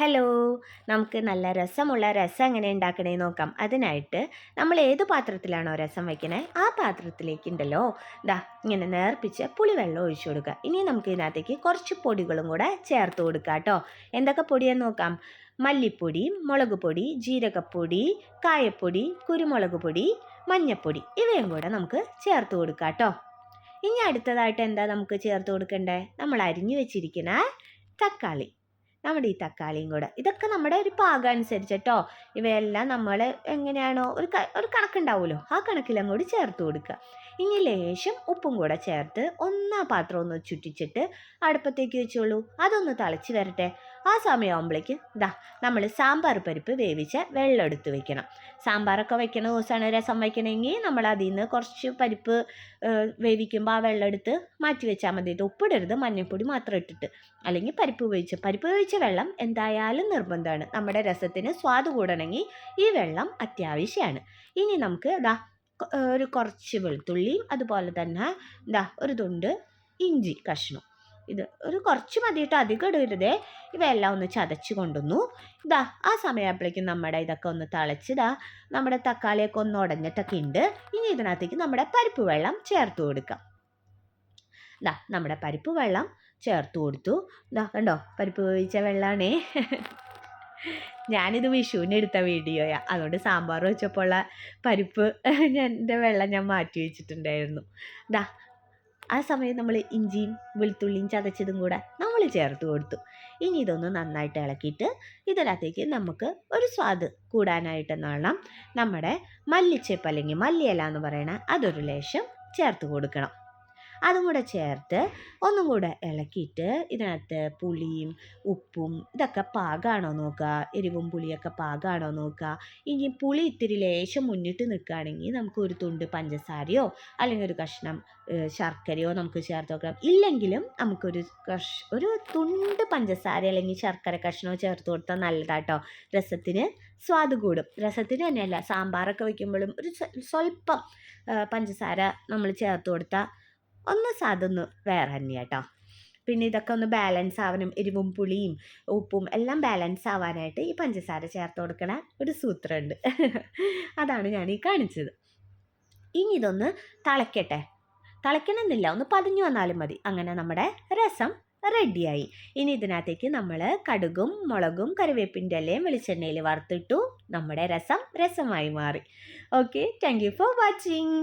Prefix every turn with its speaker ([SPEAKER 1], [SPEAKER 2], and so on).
[SPEAKER 1] Hello നമുക്ക് നല്ല രസമുള്ള രസം എങ്ങനെ ഉണ്ടാക്കണേ നോക്കാം. അതിനായിട്ട് നമ്മൾ ഏത് പാത്രത്തിലാണോ രസം വയ്ക്കണേ ആ പാത്രത്തിലേക്ക് ഉണ്ടല്ലോ ദാ ഇങ്ങനെ നേർപ്പിച്ച് പുളിവെള്ളം ഒഴിച്ചു കൊടുക്കുക. ഇനി നമുക്ക് ഇതിനകത്തേക്ക് കുറച്ച് പൊടികളും കൂടെ ചേർത്ത് കൊടുക്കുക കേട്ടോ. എന്തൊക്കെ പൊടിയെന്ന് നോക്കാം? മല്ലിപ്പൊടി മുളക് പൊടി ജീരകപ്പൊടി കായപ്പൊടി കുരുമുളക് പൊടി മഞ്ഞപ്പൊടി ഇവയും കൂടെ നമുക്ക് ചേർത്ത് കൊടുക്കാം കേട്ടോ. ഇനി അടുത്തതായിട്ട് എന്താ നമുക്ക് ചേർത്ത് കൊടുക്കണ്ടേ? നമ്മൾ അരിഞ്ഞു വെച്ചിരിക്കുന്ന തക്കാളി. നമ്മുടെ ഈ തക്കാളിയും കൂടെ. ഇതൊക്കെ നമ്മുടെ ഒരു പാകം അനുസരിച്ച് കേട്ടോ ഇവയെല്ലാം നമ്മൾ എങ്ങനെയാണോ ഒരു ഒരു കണക്കുണ്ടാവുമല്ലോ. ആ കണക്കിലും കൂടി ചേർത്ത് കൊടുക്കുക. ഇനി ലേശം ഉപ്പും കൂടെ ചേർത്ത് ഒന്നാ പാത്രം ഒന്ന് ചുറ്റിച്ചിട്ട് അടുപ്പത്തേക്ക് വെച്ചോളൂ. അതൊന്ന് തിളച്ച് വരട്ടെ. ആ സമയമാകുമ്പോഴേക്ക് ഇതാ നമ്മൾ സാമ്പാർ പരിപ്പ് വേവിച്ച് വെള്ളം എടുത്ത് വെക്കണം. സാമ്പാറൊക്കെ വെക്കണ ദിവസമാണ് രസം വയ്ക്കണമെങ്കിൽ നമ്മൾ അതിൽ നിന്ന് കുറച്ച് പരിപ്പ് വേവിക്കുമ്പോൾ ആ വെള്ളം എടുത്ത് മാറ്റി വെച്ചാൽ മതി. ഉപ്പിടരുത് മഞ്ഞൾപ്പൊടി മാത്രം ഇട്ടിട്ട്. അല്ലെങ്കിൽ പരിപ്പ് ഉപയോഗിച്ച്. പരിപ്പ് ഉപയോഗിച്ച വെള്ളം എന്തായാലും നിർബന്ധമാണ്. നമ്മുടെ രസത്തിന് സ്വാദ് കൂടണമെങ്കിൽ ഈ വെള്ളം അത്യാവശ്യമാണ് ഇനി നമുക്ക് ഇതാ ഒരു കുറച്ച് വെളുത്തുള്ളിയും അതുപോലെ തന്നെ എന്താ ഒരു തുണ്ട് ഇഞ്ചി കഷ്ണം. ഇത് ഒരു കുറച്ച് മതിയിട്ട് അധികം ഇടരുതേ. ഇവയെല്ലാം ഒന്ന് ചതച്ച് കൊണ്ടുവന്നു. ഇതാ ആ സമയമായപ്പോഴേക്കും നമ്മുടെ ഇതൊക്കെ ഒന്ന് തിളച്ചിതാ നമ്മുടെ തക്കാളിയൊക്കെ ഒന്ന് ഉടഞ്ഞിട്ടൊക്കെ ഉണ്ട് ഇനി ഇതിനകത്തേക്ക് നമ്മുടെ പരിപ്പ് വെള്ളം ചേർത്ത് കൊടുക്കാം. ഇതാ നമ്മുടെ പരിപ്പ് വെള്ളം ചേർത്ത് കൊടുത്തു. ഇതാ കണ്ടോ? പരിപ്പ് വേവിച്ച വെള്ളമാണേ ഞാനിത് വിഷുവിന് എടുത്ത വീഡിയോയാ. അതുകൊണ്ട് സാമ്പാർ വെച്ചപ്പോൾ പരിപ്പ് ഞാൻ എന്റെ വെള്ളം ഞാൻ മാറ്റി വെച്ചിട്ടുണ്ടായിരുന്നു. ദാ ആ സമയം നമ്മൾ ഇഞ്ചിയും വെളുത്തുള്ളിയും ചതച്ചതും കൂടെ നമ്മൾ ചേർത്ത് കൊടുത്തു. ഇനി ഇതൊന്ന് നന്നായിട്ട് ഇളക്കിയിട്ട് ഇതിനകത്തേക്ക് നമുക്ക് ഒരു സ്വാദ് കൂടാനായിട്ട് വേണം നമ്മുടെ മല്ലിച്ചേപ്പ് അല്ലെങ്കിൽ മല്ലിയില എന്ന് പറയണ അതൊരു ലേശം ചേർത്ത് കൊടുക്കണം. അതും കൂടെ ചേർത്ത് ഒന്നും കൂടെ ഇളക്കിയിട്ട് ഇതിനകത്ത് പുളിയും ഉപ്പും ഇതൊക്കെ പാകമാണോ നോക്കുക. എരിവും പുളിയൊക്കെ പാകമാണോ നോക്കുക. ഇനി പുളി ഇത്തിരി ലേശം മുന്നിട്ട് നിൽക്കുകയാണെങ്കിൽ നമുക്ക് ഒരു തുണ്ട് പഞ്ചസാരയോ അല്ലെങ്കിൽ ഒരു കഷ്ണം ശർക്കരയോ നമുക്ക് ചേർത്ത് വെക്കാം. ഇല്ലെങ്കിലും നമുക്കൊരു കഷ് ഒരു തുണ്ട് പഞ്ചസാര അല്ലെങ്കിൽ ശർക്കര കഷ്ണമോ ചേർത്ത് കൊടുത്താൽ നല്ലതാട്ടോ. രസത്തിന് സ്വാദ് കൂടും. രസത്തിന് തന്നെയല്ല സാമ്പാറൊക്കെ വയ്ക്കുമ്പോഴും ഒരു സ്വല്പം പഞ്ചസാര നമ്മൾ ചേർത്ത് കൊടുത്താൽ ഒന്ന് അതൊന്ന് വേറെ തന്നെയാട്ടോ പിന്നെ ഇതൊക്കെ ഒന്ന് ബാലൻസ് ആവാനും എരിവും പുളിയും ഉപ്പും എല്ലാം ബാലൻസ് ആവാനായിട്ട് ഈ പഞ്ചസാര ചേർത്ത് കൊടുക്കണ ഒരു സൂത്രമുണ്ട്. അതാണ് ഞാൻ ഈ കാണിച്ചത്. ഇനി ഇതൊന്ന് തിളയ്ക്കട്ടെ തിളയ്ക്കണമെന്നില്ല ഒന്ന് പതിഞ്ഞു വന്നാലും മതി. അങ്ങനെ നമ്മുടെ രസം റെഡിയായി ഇനി ഇതിനകത്തേക്ക് നമ്മൾ കടുകും മുളകും കറിവേപ്പിന്റെ ഇലയും വെളിച്ചെണ്ണയിൽ വറുത്തിട്ടു നമ്മുടെ രസം രസമായി മാറി. Okay thank you for watching